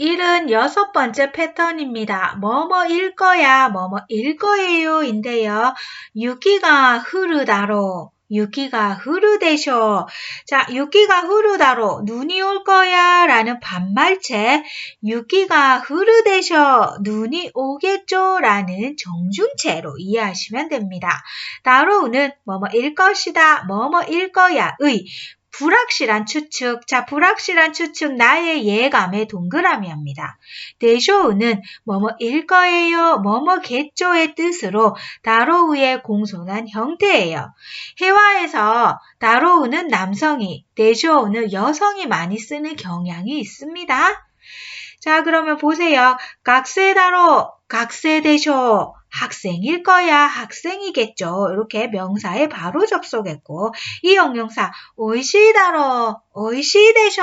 76번째 패턴입니다. 뭐뭐일 거야, 뭐뭐일 거예요 인데요. 유기가 흐르다로 유기가 흐르대쇼. 자, 유기가 흐르다로 눈이 올 거야 라는 반말체 유기가 흐르대쇼 눈이 오겠죠 라는 정중체로 이해하시면 됩니다. 다로우는 뭐뭐일 것이다, 뭐뭐일 거야 의 불확실한 추측. 자, 불확실한 추측 나의 예감의 동그라미입니다. 대쇼우는 뭐뭐일 거예요, 뭐뭐겠죠의 뜻으로 다로우의 공손한 형태예요. 해화에서 다로우는 남성이, 대쇼우는 여성이 많이 쓰는 경향이 있습니다. 자, 그러면 보세요. 각세다로, 각세대쇼. 학생일 거야, 학생이겠죠. 이렇게 명사에 바로 접속했고 이 형용사 오이시다로, 오이시대쇼.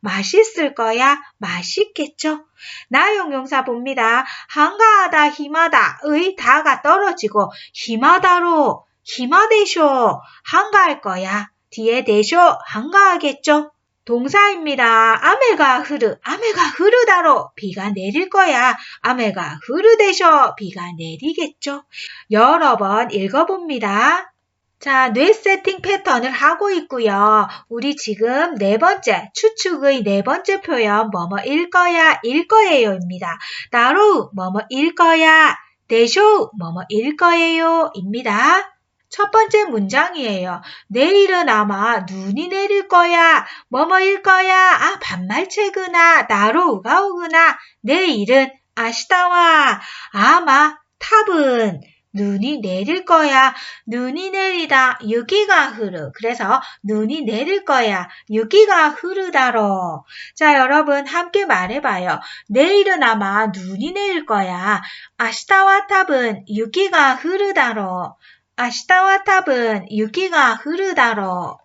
맛있을 거야, 맛있겠죠. 나 형용사 봅니다. 한가하다, 힘하다의 다가 떨어지고 힘하다로, 힘하대쇼. 한가할 거야. 뒤에 대쇼 한가하겠죠. 동사입니다. 아메가 흐르, 아메가 흐르다로 비가 내릴 거야. 아메가 흐르대셔 비가 내리겠죠. 여러 번 읽어봅니다. 자, 뇌 세팅 패턴을 하고 있고요. 우리 지금 네 번째, 추측의 네 번째 표현 뭐뭐일 거야, 일 거예요입니다. 따로 뭐뭐일 거야, 대쇼 뭐뭐일 거예요 입니다. 첫 번째 문장이에요. 내일은 아마 눈이 내릴 거야. 뭐뭐일 거야. 아, 반말체구나. 나로 우가 오구나. 내일은 아시다와. 아마 탑은 눈이 내릴 거야. 눈이 내리다. 여기가 흐르. 그래서 눈이 내릴 거야. 여기가 흐르다로. 자, 여러분 함께 말해봐요. 내일은 아마 눈이 내릴 거야. 아시다와 탑은 여기가 흐르다로. 아시다와 탑은 유기가 흐르다로.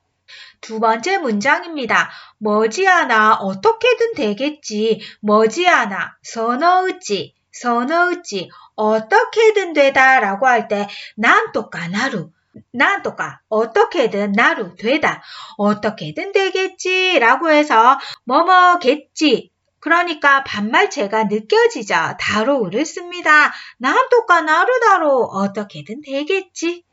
두 번째 문장입니다. 머지않아 어떻게든 되겠지. 머지않아 선어우지 선어우지 어떻게든 되다 라고 할 때 난 또까 나루 난 또까 어떻게든 나루 되다 어떻게든 되겠지 라고 해서 뭐뭐겠지 그러니까 반말체가 느껴지죠. 다로우를 씁니다. 난 또까 나루다로 어떻게든 되겠지.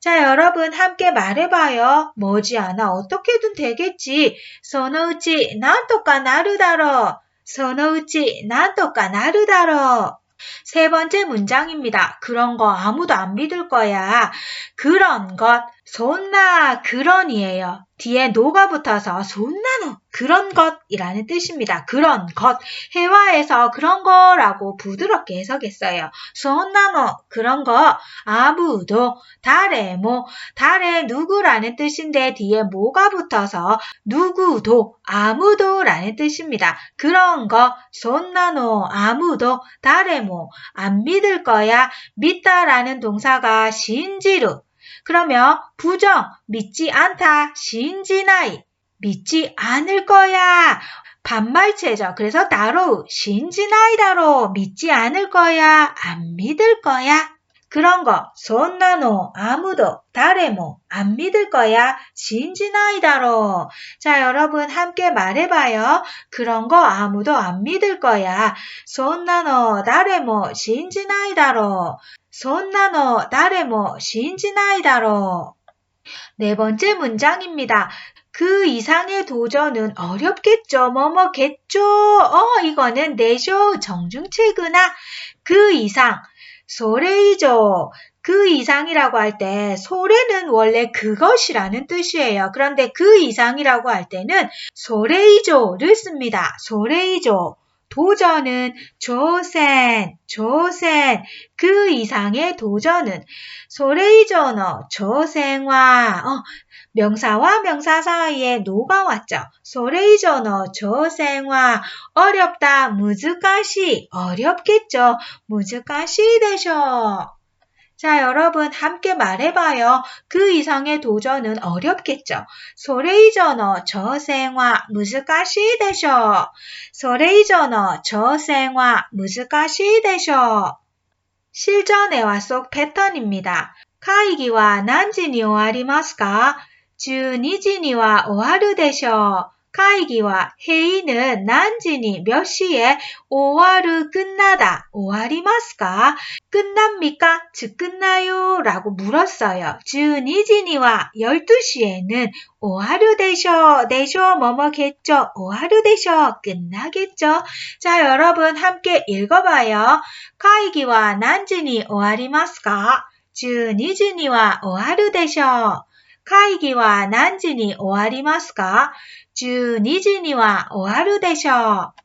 자, 여러분 함께 말해봐요. 머지않아 어떻게든 되겠지. 선우치 난또까 나르다로. 선우치 난또까 나르다로. 세 번째 문장입니다. 그런 거 아무도 안 믿을 거야. 그런 것, 손나 그런이에요. 뒤에 노가 붙어서 손나노 그런 것이라는 뜻입니다. 그런 것 해화에서 그런 거라고 부드럽게 해석했어요. 손나노 그런 거 아무도 달에 뭐 달에 누구라는 뜻인데 뒤에 뭐가 붙어서 누구도 아무도라는 뜻입니다. 그런 거 손나노 아무도 달에 뭐안 믿을 거야 믿다라는 동사가 신지루 그러면 부정 믿지 않다 신지나이 믿지 않을 거야 반말체죠. 그래서 다로 신지나이다로 믿지 않을 거야 안 믿을 거야 그런 거 손나노 아무도 다레모 안 믿을 거야 신지나이다로 자 여러분 함께 말해봐요 그런 거 아무도 안 믿을 거야 손나노 다레모 신지나이다로 손나노 다레모 신지나이다로 네 번째 문장입니다. 그 이상의 도전은 어렵겠죠. 뭐뭐겠죠. 어, 이거는 내쇼 정중체구나. 그 이상. 소레이죠. 그 이상이라고 할 때 소레는 원래 그것이라는 뜻이에요. 그런데 그 이상이라고 할 때는 소레이조를 씁니다. 소레이조. 도전은 조센, 조센, 그 이상의 도전은 소레이저너, 조생화, 어, 명사와 명사 사이에 노가 왔죠. 소레이저너, 조생화, 어렵다, 무즈가시, 어렵겠죠. 무즈가시 되셔. 자, 여러분 함께 말해봐요. 그 이상의 도전은 어렵겠죠. 소레이저너 저생화 무스가시 되셔. 소레이저너 저생화 무스가시 되셔. 실전애화 속 패턴입니다. 카이기와 난지니 오아리마스까? 12時には終わるでしょう。 会議와 회의는 난지니 몇 시에 오와르 끝나다 오와리마스까 끝납니까? 즉 끝나요? 라고 물었어요. 주니지니와 12시에는 오하루 되셔 되셔 뭐뭐겠죠? 오하루 되셔 끝나겠죠? 자 여러분 함께 읽어봐요. 카이기와 난지니 오하리마스까? 주니지니와 오하루 되셔 会議は何時に終わりますか 12時には終わるでしょう。